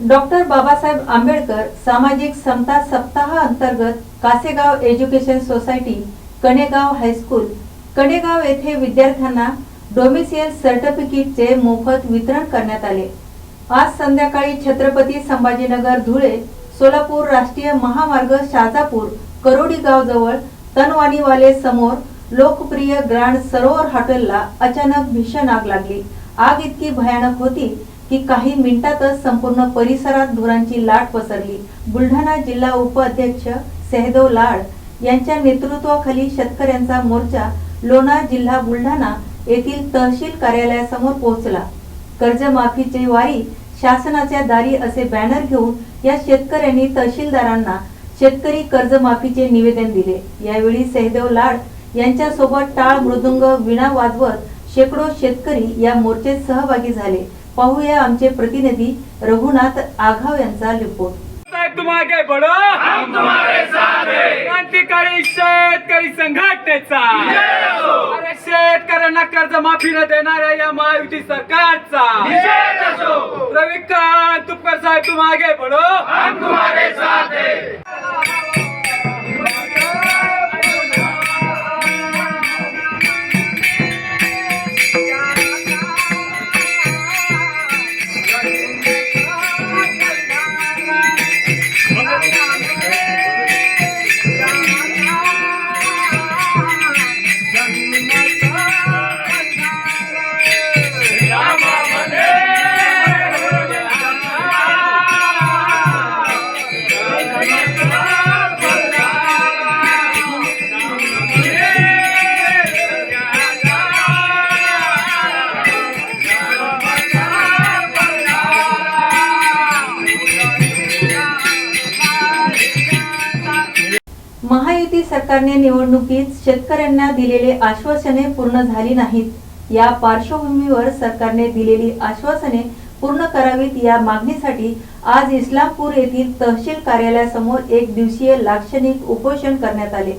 Doctor Babasaheb Ambedkar सामाजिक समता सप्ताह अंतर्गत Kasegaon education society Kanegaon high school Kanegaon येथे विद्यार्थ्यांना डोमिसियल सर्टिफिकेटचे मोफत वितरण करण्यात आले. आज संध्याकाळी छत्रपती संभाजीनगर धुळे सोलापूर राष्ट्रीय महामार्ग शाजापूर करोडी गाव जवळ तनवानीवाले समोर लोकप्रिय ग्रँड सरोवर हॉटेलला अचानक भीषण आग लागली. आग इतकी भयानक होती की काही मिनिटातच संपूर्ण परिसरात धुरांची लाट पसरली. बुलढाणा जिल्हा उपाध्यक्ष सेहदेव लाड यांच्या नेतृत्वाखाली शेतकऱ्यांचा मोर्चा लोणार जिल्हा बुलढाणा येथील तहसील कार्यालयासमोर पोहोचला. कर्जमाफीची वारी शासनाच्या दारी असे बॅनर घेऊन या शेतकऱ्यांनी तहसीलदारांना शेतकरी कर्जमाफीचे निवेदन दिले. यावेळी सहदेव लाड यांच्यासोबत टाळ मृदुंग विणा वाजवत शेकडो शेतकरी या मोर्चेत सहभागी झाले. पाहूया आमचे प्रतिनिधी रघुनाथ आघाव यांचा रिपोर्ट साहेब तुम आगे बढ़ो हम तुम्हारे साथ हैं. क्रांतिकारी शेतकरी संघटनेचा. अरे शेतकऱ्यांना कर्ज माफी न देणाऱ्या या महायुती सरकारचा. रविकांत तुपकर साहेब तुम आगे बढ़ो हम तुम्हारे साथ हैं. सरकारने निवडणुकीत शेतकऱ्यांना दिलेले आश्वासने पूर्ण झाली नाहीत. या पार्श्वभूमीवर सरकारने दिलेली आश्वासने पूर्ण करावीत या मागणीसाठी आज इस्लामपूर येथील तहसील कार्यालयासमोर एक दिवसीय लाक्षणिक उपोषण करण्यात आले.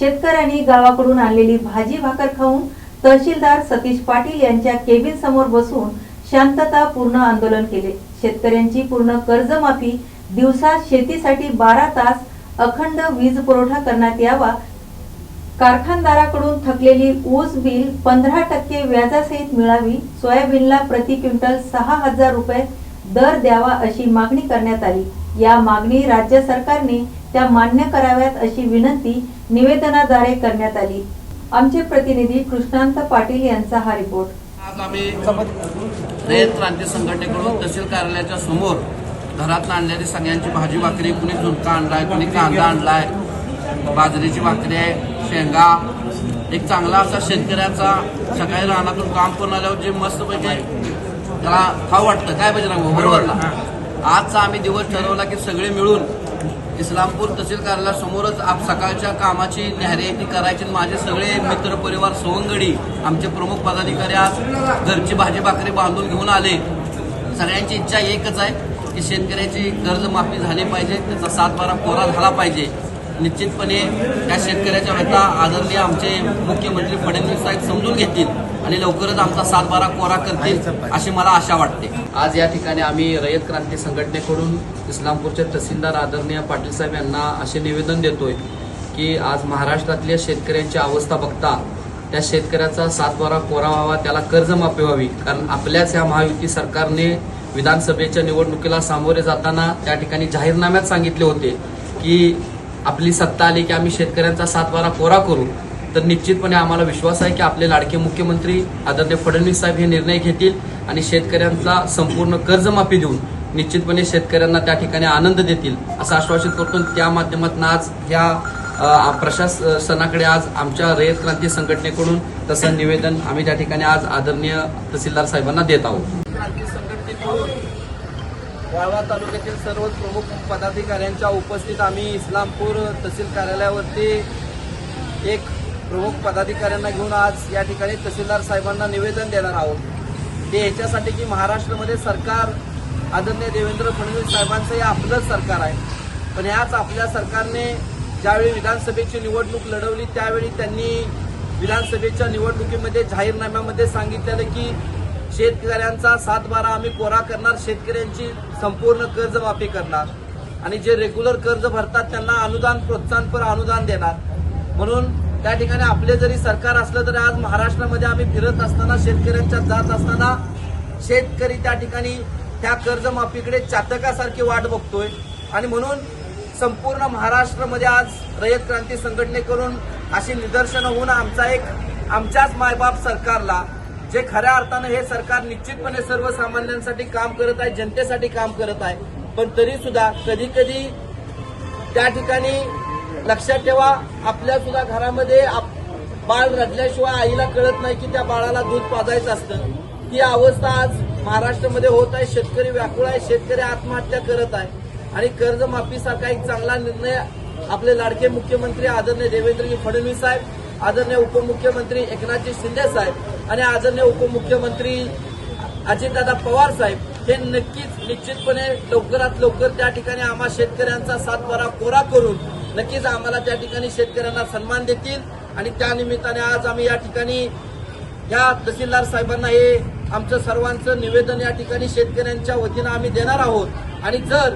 शेतकऱ्यांनी गावाकडून आणलेली भाजी भाकर खाऊन तहसीलदार सतीश पाटील यांच्या केबिन समोर बसून शांततापूर्ण आंदोलन केले. शेतकऱ्यांची पूर्ण कर्जमाफी दिवसात शेतीसाठी बारा तास अखंड वीज पुरवठा करण्यात यावा. कारखानदाराकडून थकलेली ऊस बिल पंधरा टक्के व्याजासहित मिळावी. सोयाबीनला प्रति क्विंटल सहा हजार रुपये दर द्यावा अशी मागणी करण्यात आली. या मागणी राज्य सरकारने त्या मान्य कराव्यात अशी विनंती निवेदनाद्वारे करण्यात आली. आमचे प्रतिनिधी कृष्णांत पाटील यांचा हा रिपोर्ट. आज आम्ही रयत क्रांती संघटनेकडून तहसील कार्यालयाच्या समोर घरात आणलेली सगळ्यांची भाजी भाकरी कुणी झुणका आणलाय कुणी कांदा आणलाय. बाजरीची भाकरी आहे शेंगा. एक चांगला असा शेतकऱ्याचा सकाळी रानातून काम करून आल्यावर जे मस्त पैकी त्याला खाऊ वाटतं. काय पाहिजे ना बरोबर ना? आजचा आम्ही दिवस ठरवला की सगळे मिळून इस्लामपूर तहसील कार्यालयासमोरच आप सकाळच्या कामाची न्याहारी करायची आणि माझे सगळे मित्र परिवार सवंगडी आमचे प्रमुख पदाधिकारी आज घरची भाजी भाकरी बांधून घेऊन आले. सगळ्यांची इच्छा एकच आहे की शेतकऱ्याची कर्जमाफी झाली पाहिजे त्याचा सातबारा कोरा झाला पाहिजे. निश्चितपणे त्या शेतकऱ्याच्या व्यथा आदरणीय आमचे मुख्यमंत्री फडणवीस साहेब समजून घेतील आणि लवकरच आमचा सातबारा कोरा करतील अशी मला आशा वाटते. आज या ठिकाणी आम्ही रयत क्रांती संघटनेकडून इस्लामपूरचे तहसीलदार आदरणीय पाटील साहेब यांना असे निवेदन देतोय की आज महाराष्ट्रातल्या शेतकऱ्यांची अवस्था बघता त्या शेतकऱ्याचा सातबारा कोरा व्हावा त्याला कर्जमाफी व्हावी. कारण आपल्याच या महायुती सरकारने विधानसभेच्या निवडणुकीला सामोरे जाताना त्या ठिकाणी जाहीरनाम्यात सांगितले होते की आपली सत्ता आली की आम्ही शेतकऱ्यांचा सातबारा कोरा करू. तर निश्चितपणे आम्हाला विश्वास आहे की आपले लाडके मुख्यमंत्री आदरणीय फडणवीस साहेब हे निर्णय घेतील आणि शेतकऱ्यांचा संपूर्ण कर्जमाफी देऊन निश्चितपणे शेतकऱ्यांना त्या ठिकाणी आनंद देतील असं आश्वासित करतो. त्या माध्यमातून आज ह्या प्रशासनाकडे आज आमच्या रयत क्रांती संघटनेकडून तसं निवेदन आम्ही त्या ठिकाणी आज आदरणीय तहसीलदार साहेबांना देत आहोत. वाळवा तालुक्यातील सर्व प्रमुख पदाधिकाऱ्यांच्या उपस्थित आम्ही इस्लामपूर तहसील कार्यालयावरती एक प्रमुख पदाधिकाऱ्यांना घेऊन आज या ठिकाणी तहसीलदार साहेबांना निवेदन देणार आहोत. ते याच्यासाठी की महाराष्ट्रामध्ये सरकार आदरणीय देवेंद्र फडणवीस साहेबांचं हे आपलंच सरकार आहे. पण याच आपल्या सरकारने ज्यावेळी विधानसभेची निवडणूक लढवली त्यावेळी त्यांनी विधानसभेच्या निवडणुकीमध्ये जाहीरनाम्यामध्ये सांगितलेलं की शेतकऱ्यांचा सातबारा आम्ही कोरा करणार शेतकऱ्यांची संपूर्ण कर्जमाफी करणार. आणि जे रेग्युलर कर्ज भरतात त्यांना अनुदान प्रोत्साहनपर अनुदान देणार. म्हणून त्या ठिकाणी आपले जरी सरकार असलं तरी आज महाराष्ट्रामध्ये आम्ही फिरत असताना शेतकऱ्यांच्या जात असताना शेतकरी त्या ठिकाणी त्या कर्जमाफीकडे चातकासारखी वाट बघतोय. आणि म्हणून संपूर्ण महाराष्ट्रामध्ये आज रयत क्रांती संघटनेकडून अशी निदर्शनं होऊन आमचा एक आमच्याच मायबाप सरकारला जे खऱ्या अर्थानं हे सरकार निश्चितपणे सर्वसामान्यांसाठी काम करत आहे जनतेसाठी काम करत आहे. पण तरी सुद्धा कधी कधी त्या ठिकाणी लक्षात ठेवा आपल्या सुद्धा घरामध्ये आप- बाळ रडल्याशिवाय आईला कळत नाही की त्या बाळाला दूध पाजायचं असतं. ती अवस्था आज महाराष्ट्रामध्ये होत आहे. शेतकरी व्याकुळ आहे शेतकरी आत्महत्या करत आहे. आणि कर्जमाफीसारखा एक चांगला निर्णय आपले लाडके मुख्यमंत्री आदरणीय देवेंद्रजी फडणवीस साहेब आदरणीय उपमुख्यमंत्री एकनाथजी शिंदे साहेब आणि आदरणीय उपमुख्यमंत्री अजितदादा पवार साहेब हे नक्कीच निश्चितपणे लवकरात लवकर त्या ठिकाणी आम्हा शेतकऱ्यांचा सातबारा कोरा करून नक्कीच आम्हाला त्या ठिकाणी शेतकऱ्यांना सन्मान देतील. आणि त्या निमित्ताने आज आम्ही या ठिकाणी या तहसीलदार साहेबांना हे आमचं सर्वांचं निवेदन या ठिकाणी शेतकऱ्यांच्या वतीनं आम्ही देणार आहोत. आणि जर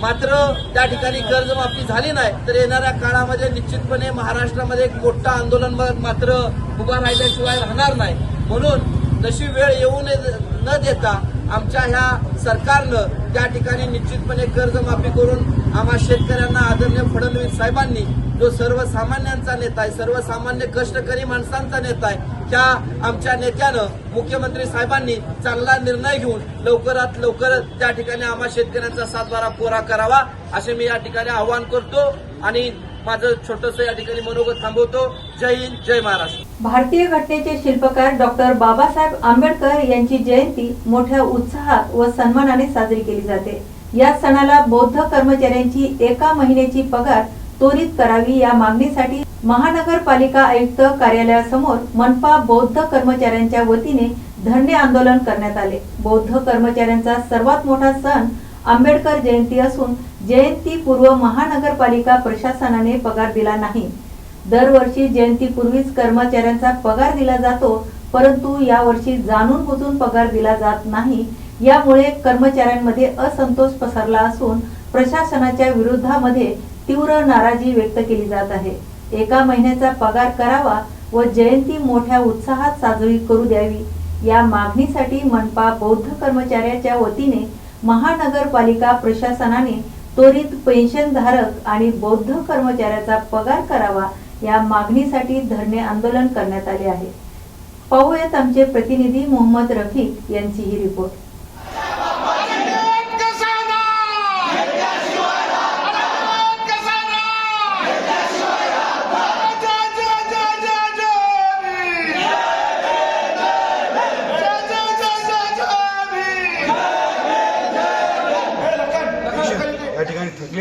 मात्र त्या ठिकाणी कर्जमाफी झाली नाही. तर येणाऱ्या काळामध्ये निश्चितपणे महाराष्ट्रामध्ये एक मोठं आंदोलन मात्र उभा राहिल्याशिवाय राहणार नाही. म्हणून तशी वेळ येऊ न देता आमच्या ह्या सरकारनं त्या ठिकाणी निश्चितपणे कर्जमाफी करून आम्हा शेतकऱ्यांना आदरणीय फडणवीस साहेबांनी जो सर्वसामान्यांचा नेता आहे सर्वसामान्य कष्टकरी माणसांचा नेता आहे त्या आमच्या नेत्यानं मुख्यमंत्री साहेबांनी चांगला निर्णय घेऊन लवकरात लवकर त्या ठिकाणी आम्हा शेतकऱ्यांचा सातबारा पुरा करावा असे मी या ठिकाणी आवाहन करतो आणि माझं छोटस या ठिकाणी मनोगत थांबवतो. जय हिंद जय महाराष्ट्र. भारतीय घटनेचे शिल्पकार डॉक्टर बाबासाहेब आंबेडकर यांची जयंती मोठ्या उत्साहात व सन्मानाने साजरी केली जाते. या सणाला बौद्ध कर्मचाऱ्यांची एका महिन्याची पगार त्वरित करावी या मागणीसाठी महानगरपालिका आयुक्त कार्यालयासमोर मनपा बौद्ध कर्मचाऱ्यांच्या वतीने धरणे आंदोलन करण्यात आले. बौद्ध कर्मचाऱ्यांचा सर्वात मोठा सण आंबेडकर जयंती असून जयंतीपूर्व महानगरपालिका प्रशासनाने पगार दिला नाही. दरवर्षी जयंतीपूर्वीच कर्मचाऱ्यांचा पगार दिला जातो परंतु यावर्षी जाणून बुजून पगार दिला जात नाही यामुळे कर्मचाऱ्यांमध्ये असंतोष पसरला असून प्रशासनाच्या विरोधामध्ये तीव्र नाराजी व्यक्त केली जात आहे. एका महिन्याचा पगार करावा व जयंती मोठ्या उत्साहात साजरी करू द्यावी या मागणीसाठी मनपा बौद्ध कर्मचाऱ्याच्या वतीने महानगरपालिका प्रशासनाने त्वरित पेन्शनधारक आणि बौद्ध कर्मचाऱ्याचा पगार करावा या मागणीसाठी धरणे आंदोलन करण्यात आले आहे. पाहूयात आमचे प्रतिनिधी मोहम्मद रफीक यांची ही रिपोर्ट.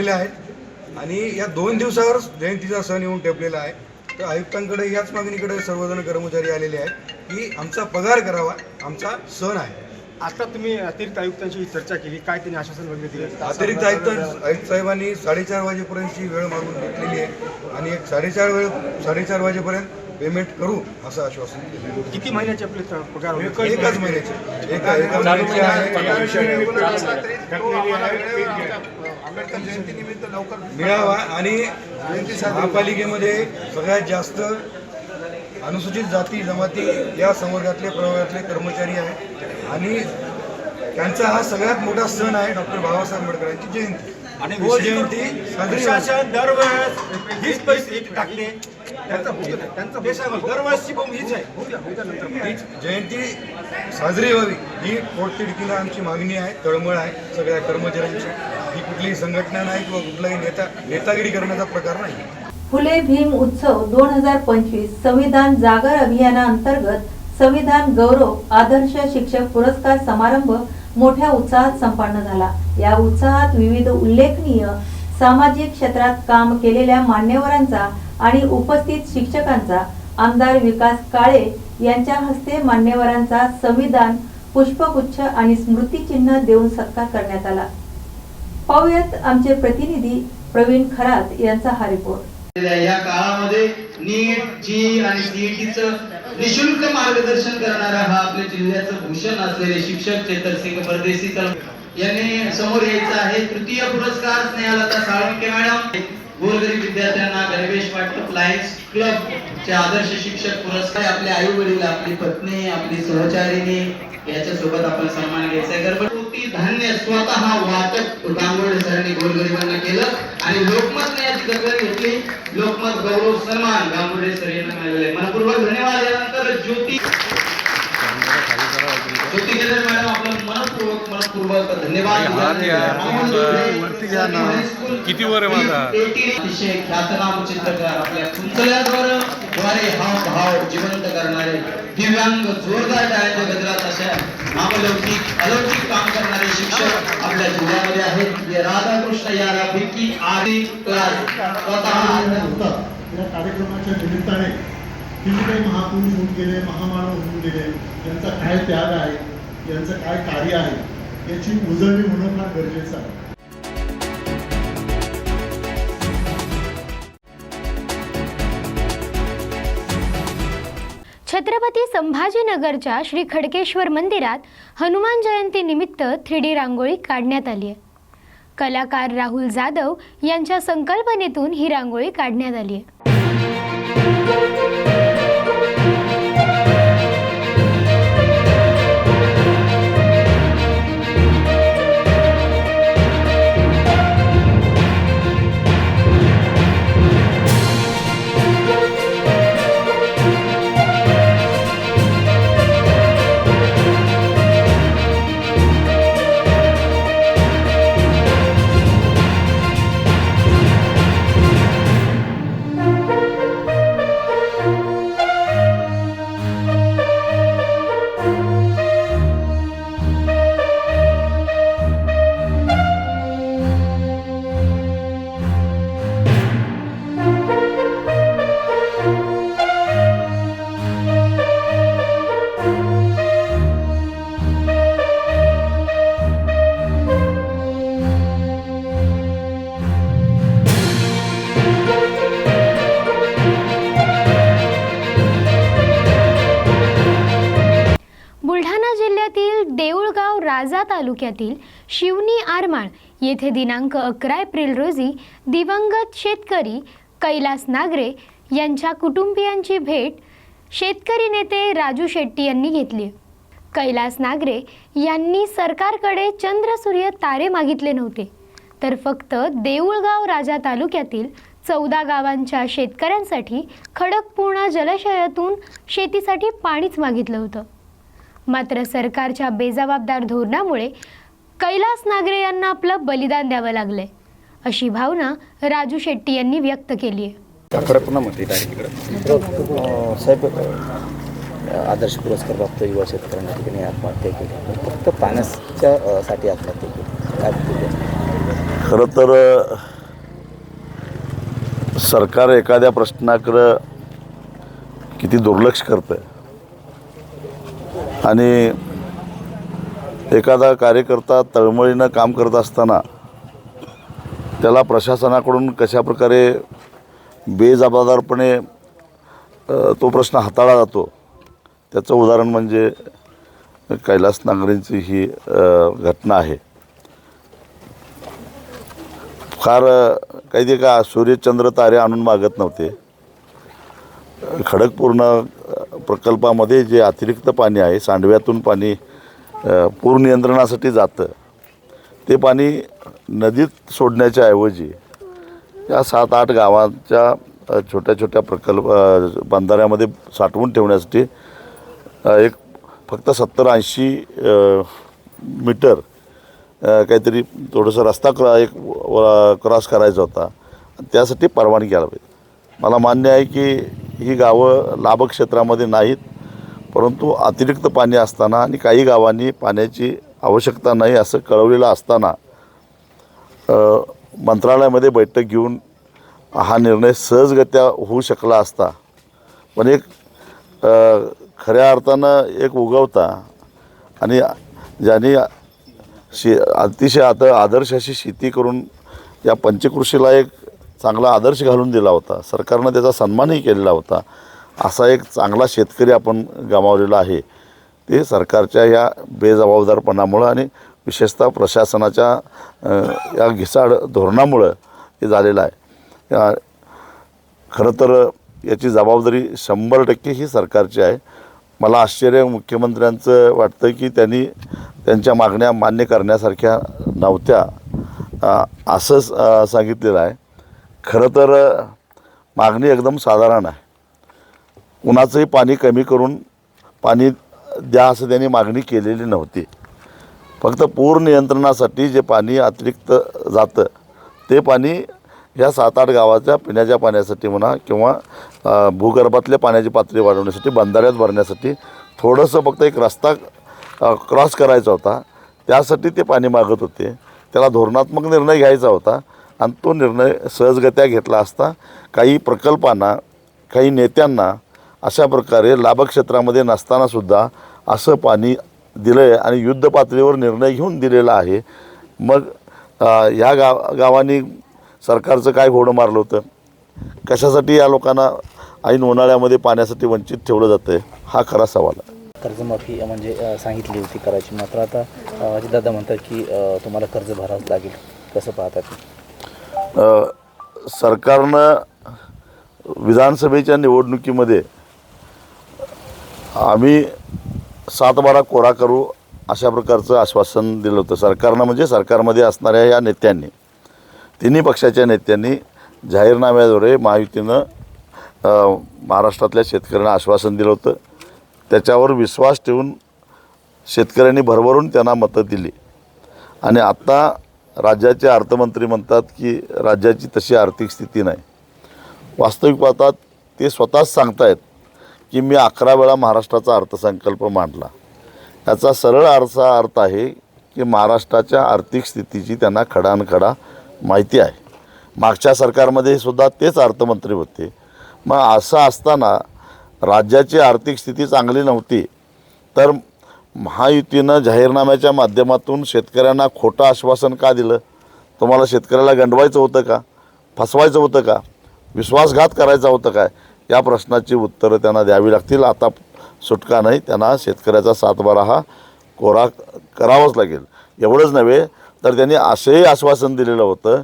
थकलेले आहेत. आणि या दोन दिवसावर जयंतीचा सण येऊन टेपलेला आहे. तर आयुक्तांकडे याच मागणीकडे सर्वजण कर्मचारी आलेले आहेत की आमचा पगार करावा आमचा सण आहे. आता तुम्ही अतिरिक्त आयुक्तांशी चर्चा केली. काय त्यांनी आश्वासन वगैरे दिलं? अतिरिक्त आयुक्त आयुक्त साहेबांनी साडेचार वाजेपर्यंतची वेळ मागून घेतलेली आहे. आणि एक साडेचार वेळ साडेचार वाजेपर्यंत पेमेंट करू असं आश्वासन दिलं किती महिन्याचे आपले पगार? एकाच महिन्याचे. एका एका महिन्याचे आंबेडकर जयंतीनिमित्त लवकर मिळावा आणि महापालिकेमध्ये सगळ्यात जास्त अनुसूचित जाती जमाती या संवर्गातले प्रवर्गातले कर्मचारी आहेत. आणि त्यांचा हा सगळ्यात मोठा सण आहे डॉक्टर बाबासाहेब आंबेडकरांची जयंती. आणि हो जयंती. प्रशासन दरवेळेस हीच टाकले त्यांचा त्यांचा देशावर दरवेळेसची बोंब हीच आहे. ही जयंती साजरी व्हावी. ही पोटतिडकीनं आमची मागणी आहे. तळमळ आहे सगळ्या कर्मचाऱ्यांची. कुठलीही संघटना नाही किंवा कुठलाही नेता नेतागिरी करण्याचा प्रकार नाही. फुले भीम उत्सव दोन हजार पंचवीस संविधान जागर अभियानाअंतर्गत संविधान गौरव आदर्श शिक्षक पुरस्कार समारंभ मोठ्या उत्साहात संपन्न झाला. या उत्साहात विविध उल्लेखनीय सामाजिक क्षेत्रात काम केलेल्या मान्यवरांचा आणि उपस्थित शिक्षकांचा आमदार विकास काळे यांच्या हस्ते मान्यवरांचा संविधान पुष्पगुच्छ आणि स्मृतिचिन्ह देऊन सत्कार करण्यात आला. पाहुयात आमचे प्रतिनिधी प्रवीण खरात यांचा हा रिपोर्ट या काळामध्ये नीट जी आणि सीईटीचं निशुल्क मार्गदर्शन करणारा हा आपल्या जिल्ह्याचं भूषण असलेले शिक्षक चेतरसिंग परदेशी यांनी समोर यायचं आहे. तृतीय पुरस्कार स्नेहलता साळुंके मॅडम गोरगरीब विद्यार्थ्यांना गणवेश वाटप लायन्स क्लब चे आदर्श शिक्षक पुरस्कार. आपले आई वडील आपली पत्नी आपली सहचारिणी याच्या सोबत आपण सन्मान घ्यायचा आहे. घरगुती धान्य स्वतः वाटप गांगोडे सरांनी गोरगरिबांना केलं आणि लोकमतने याची दखल घेतली. लोकमत गौरव सन्मान गांगोडे सर यांना मिळालेले. मनपूर्वक धन्यवाद. यानंतर ज्योती ज्योती केदार मनपूर्वक धन्यवाद. किती वर आहे माझा? अतिशय ख्यातनाम चित्रकार आपल्या कुंचल्याद्वारे द्वारे हाव भाव जिवंत करणारे दिव्यांग जोरदार टाळ्यांच्या गजरात अशा नामलौकिक अलौकिक काम करणारे शिक्षक आपल्या जिल्ह्यामध्ये आहेत. हे राधाकृष्ण यारापैकी आधी क्लास स्वतः या कार्यक्रमाच्या निमित्ताने किती काही महापुरुष होऊन गेले महामानव होऊन गेले. यांचा काय त्याग आहे? यांचं काय कार्य आहे? याची उजळणी म्हणून फार गरजेचं आहे. छत्रपती संभाजीनगरच्या श्री खडकेश्वर मंदिरात हनुमान जयंती निमित्त थ्री डी रांगोळी काढण्यात आली आहे. कलाकार राहुल जाधव यांच्या संकल्पनेतून ही रांगोळी काढण्यात आली आहे. तालुक्यातील शिवनी आरमाळ येथे दिनांक अकरा एप्रिल रोजी दिवंगत शेतकरी कैलास नागरे यांच्या कुटुंबियांची भेट शेतकरी नेते राजू शेट्टी यांनी घेतली. कैलास नागरे यांनी सरकारकडे चंद्र सूर्य तारे मागितले नव्हते तर फक्त देऊळगाव राजा तालुक्यातील चौदा गावांच्या शेतकऱ्यांसाठी खडकपूर्णा जलाशयातून शेतीसाठी पाणीच मागितलं होतं. मात्र सरकारच्या बेजबाबदार धोरणामुळे कैलास नागरे यांना आपलं बलिदान द्यावं लागलंय अशी भावना राजू शेट्टी यांनी व्यक्त केली आहे. साहेब आदर्श पुरस्कार प्राप्त युवा शेतकऱ्यांना ठिकाणी आत्महत्या केली. पण फक्त पाण्याच्या साठी आत्महत्या केली. खरं तर सरकार एखाद्या प्रश्नाकडं किती दुर्लक्ष करतं आणि एखादा कार्यकर्ता तळमळीनं काम करत असताना त्याला प्रशासनाकडून कशाप्रकारे बेजबाबदारपणे तो प्रश्न हाताळला जातो त्याचं उदाहरण म्हणजे कैलास नांगरेंची ही घटना आहे. फार काही ते का सूर्यचंद्र तारे आणून मागत नव्हते. खडकपूर्ण प्रकल्पामध्ये जे अतिरिक्त पाणी आहे सांडव्यातून पाणी पूर नियंत्रणासाठी जातं ते पाणी नदीत सोडण्याच्या ऐवजी या सात आठ गावांच्या छोट्या छोट्या प्रकल्प बांधाऱ्यामध्ये बंधाऱ्यामध्ये साठवून ठेवण्यासाठी एक फक्त सत्तर ऐंशी मीटर काहीतरी थोडंसं रस्ता क्र एक व- क्रॉस करायचा होता. त्यासाठी परवानगी घ्यायला पाहिजे. मला मान्य आहे की ही गावं लाभक्षेत्रामध्ये नाहीत परंतु अतिरिक्त पाणी असताना आणि काही गावांनी पाण्याची आवश्यकता नाही असं कळवलेलं असताना मंत्रालयामध्ये बैठक घेऊन हा निर्णय सहजगत्या होऊ शकला असता. पण एक खऱ्या अर्थानं एक उगवता आणि ज्यांनी शे अतिशय आता आदर्श अशी शेती करून या पंचकृषीला एक चांगला आदर्श घालून दिला होता. सरकारनं त्याचा सन्मानही केलेला होता. असा एक चांगला शेतकरी आपण गमावलेला आहे. ते सरकारच्या या बेजबाबदारपणामुळं आणि विशेषतः प्रशासनाच्या या घिसाड धोरणामुळं हे झालेलं आहे. या खरं तर याची जबाबदारी शंभर टक्के ही सरकारची आहे. मला आश्चर्य मुख्यमंत्र्यांचं वाटतं की त्यांनी त्यांच्या मागण्या मान्य करण्यासारख्या नव्हत्या. असं सांगितलेलं आहे. खरं तर मागणी एकदम साधारण आहे. उन्हाचंही पाणी कमी करून पाणी द्या असं त्यांनी मागणी केलेली नव्हती. फक्त पूर नियंत्रणासाठी जे पाणी अतिरिक्त जातं ते पाणी ह्या सात आठ गावाच्या पिण्याच्या पाण्यासाठी म्हणा किंवा भूगर्भातल्या पाण्याची पातळी वाढवण्यासाठी बंधाऱ्यात भरण्यासाठी थोडंसं फक्त एक रस्ता क्रॉस करायचा होता. त्यासाठी ते पाणी मागत होते. त्याला धोरणात्मक निर्णय घ्यायचा होता. आणि तो निर्णय सहजगत्या घेतला असता काही प्रकल्पांना काही नेत्यांना अशा प्रकारे लाभक्षेत्रामध्ये नसतानासुद्धा असं पाणी दिलं आहे आणि युद्ध पातळीवर निर्णय घेऊन दिलेला आहे. मग ह्या गाव गावांनी सरकारचं काय घोडं मारलं होतं? कशासाठी या लोकांना ऐन उन्हाळ्यामध्ये पाण्यासाठी वंचित ठेवलं जातं आहे हा खरा सवाल आहे. कर्जमाफी म्हणजे सांगितली होती करायची मात्र आता दादा म्हणतात की तुम्हाला कर्ज भरावंच लागेल. कसं पाहतात सरकारनं विधानसभेच्या निवडणुकीमध्ये आम्ही सातबारा कोरा करू अशा प्रकारचं आश्वासन दिलं होतं. सरकारनं म्हणजे सरकारमध्ये असणाऱ्या या नेत्यांनी तिन्ही पक्षाच्या नेत्यांनी जाहीरनाम्याद्वारे महायुतीनं महाराष्ट्रातल्या शेतकऱ्यांना आश्वासन दिलं होतं. त्याच्यावर विश्वास ठेवून शेतकऱ्यांनी भरभरून त्यांना मतं दिली. आणि आत्ता राज्याचे अर्थमंत्री म्हणतात की राज्याची तशी आर्थिक स्थिती नाही. वास्तविक पाहतात ते स्वतःच सांगतायत की मी अकरा वेळा महाराष्ट्राचा अर्थसंकल्प मांडला. याचा सरळ अर्था अर्थ आहे की महाराष्ट्राच्या आर्थिक स्थितीची त्यांना खडानखडा माहिती आहे. मागच्या सरकारमध्ये सुद्धा तेच अर्थमंत्री होते. मग असं असताना राज्याची आर्थिक स्थिती चांगली नव्हती तर महायुतीनं जाहीरनाम्याच्या माध्यमातून शेतकऱ्यांना खोटं आश्वासन का दिलं? तुम्हाला शेतकऱ्याला गंडवायचं होतं का? फसवायचं होतं का? विश्वासघात करायचा होतं काय? या प्रश्नाची उत्तरं त्यांना द्यावी लागतील. आता सुटका नाही त्यांना शेतकऱ्याचा सातबारा हा कोरा करावाच लागेल. एवढंच नव्हे तर त्यांनी असंही आश्वासन दिलेलं होतं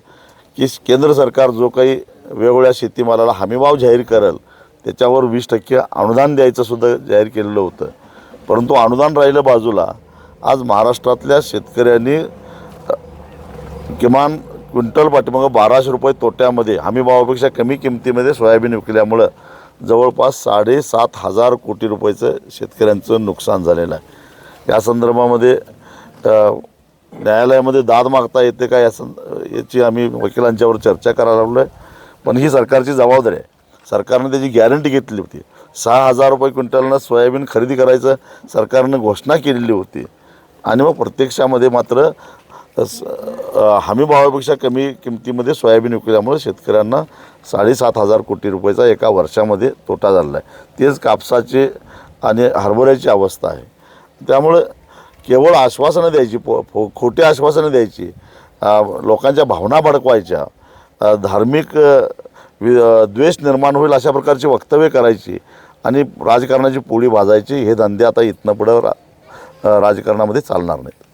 की केंद्र सरकार जो काही वेगवेगळ्या शेतीमालाला हमीभाव जाहीर करेल त्याच्यावर वीस टक्के अनुदान द्यायचं सुद्धा जाहीर केलेलं होतं. परंतु अनुदान राहिलं बाजूला. आज महाराष्ट्रातल्या शेतकऱ्यांनी किमान क्विंटल पाठीमागं बाराशे रुपये तोट्यामध्ये हमी भावापेक्षा कमी किमतीमध्ये सोयाबीन विकल्यामुळं जवळपास साडेसात हजार कोटी रुपयाचं शेतकऱ्यांचं नुकसान झालेलं आहे. या संदर्भामध्ये न्यायालयामध्ये दाद मागता येते का या सं याची आम्ही वकिलांच्यावर चर्चा करायला लागलो आहे पण ही सरकारची जबाबदारी आहे. सरकारने त्याची गॅरंटी घेतली होती. सहा हजार रुपये क्विंटलनं सोयाबीन खरेदी करायचं सरकारनं घोषणा केलेली होती. आणि मग प्रत्यक्षामध्ये मात्र स- हमी भावापेक्षा कमी किमतीमध्ये सोयाबीन विकल्यामुळे शेतकऱ्यांना साडेसात हजार कोटी रुपयाचा एका वर्षामध्ये तोटा झालेला आहे. तेच कापसाचे आणि हरभऱ्याची अवस्था आहे. त्यामुळं केवळ आश्वासनं द्यायची पो फो खोटी आश्वासनं द्यायची लोकांच्या भावना भडकवायच्या धार्मिक वि- द्वेष निर्माण होईल अशा प्रकारची वक्तव्य करायची आणि राजकारणाची पोळी भाजायची हे धंदे आता इथनं पुढं रा राजकारणामध्ये चालणार नाहीत.